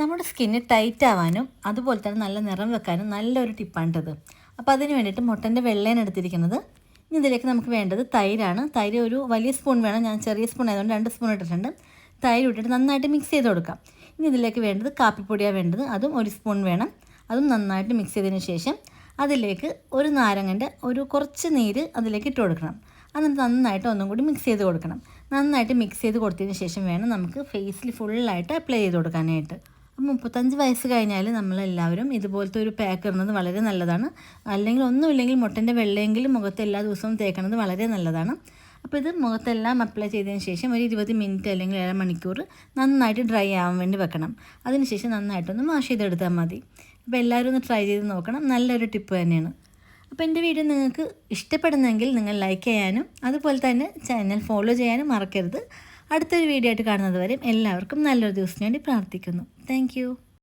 നമ്മുടെ skin tight ആവാനും അതുപോലെ തന്നെ നല്ല നിറം വെക്കാനും നല്ലൊരു ടിപ്പാണിട്ടത് അപ്പോൾ അതിന് വേണ്ടിയിട്ട് മുട്ടന്റെ വെള്ളയാണ് എടുത്തിരിക്കുന്നത്. ഇനി ഇതിലേക്ക് നമുക്ക് വേണ്ടത് തൈരാണ്. തൈര് ഒരു വലിയ സ്പൂൺ വേണം. ഞാൻ ചെറിയ സ്പൂൺ ആയതുകൊണ്ട് രണ്ട് സ്പൂൺ ഇട്ടിട്ടുണ്ട്. തൈര് ഇട്ടിട്ട് നന്നായിട്ട് മിക്സ് ചെയ്ത് കൊടുക്കാം. ഇനി ഇതിലേക്ക് വേണ്ടത് കാപ്പിപ്പൊടിയാണ് വേണ്ടത്. അതും ഒരു സ്പൂൺ വേണം. അതും നന്നായിട്ട് മിക്സ് ചെയ്തതിന് ശേഷം അതിലേക്ക് ഒരു നാരങ്ങന്റെ ഒരു കുറച്ച് നീര് അതിലേക്ക് ഇട്ട് കൊടുക്കണം. എന്നിട്ട് നന്നായിട്ട് ഒന്നും കൂടി മിക്സ് ചെയ്ത് കൊടുക്കണം. നന്നായിട്ട് മിക്സ് ചെയ്ത് കൊടുത്തതിന് ശേഷം വേണം നമുക്ക് ഫേസിൽ ഫുള്ളായിട്ട് അപ്ലൈ ചെയ്ത് കൊടുക്കാനായിട്ട്. അപ്പം മുപ്പത്തഞ്ച് വയസ്സ് കഴിഞ്ഞാൽ നമ്മളെല്ലാവരും ഇതുപോലത്തെ ഒരു പാക്ക് ഇടുന്നത് വളരെ നല്ലതാണ്. അല്ലെങ്കിൽ ഒന്നുമില്ലെങ്കിൽ മുട്ടന്റെ വെള്ളയെങ്കിലും മുഖത്ത് എല്ലാ ദിവസവും തേക്കുന്നത് വളരെ നല്ലതാണ്. അപ്പോൾ ഇത് മുഖത്തെല്ലാം അപ്ലൈ ചെയ്തതിന് ശേഷം ഒരു ഇരുപത് മിനിറ്റ് അല്ലെങ്കിൽ ഏഴ് മണിക്കൂർ നന്നായിട്ട് ഡ്രൈ ആവാൻ വേണ്ടി വെക്കണം. അതിനുശേഷം നന്നായിട്ടൊന്ന് വാഷ് ചെയ്തെടുത്താൽ മതി. അപ്പോൾ എല്ലാവരും ഒന്ന് ട്രൈ ചെയ്ത് നോക്കണം. നല്ലൊരു ടിപ്പ് തന്നെയാണ്. അപ്പോൾ എന്റെ വീഡിയോ നിങ്ങൾക്ക് ഇഷ്ടപ്പെടുന്നെങ്കിൽ നിങ്ങൾ ലൈക്ക് ചെയ്യാനും അതുപോലെ തന്നെ ചാനൽ ഫോളോ ചെയ്യാനും മറക്കരുത്. അടുത്തൊരു വീഡിയോ ആയിട്ട് കാണുന്നത് വരെ എല്ലാവർക്കും നല്ലൊരു ദിവസം വേണ്ടി പ്രാർത്ഥിക്കുന്നു. താങ്ക്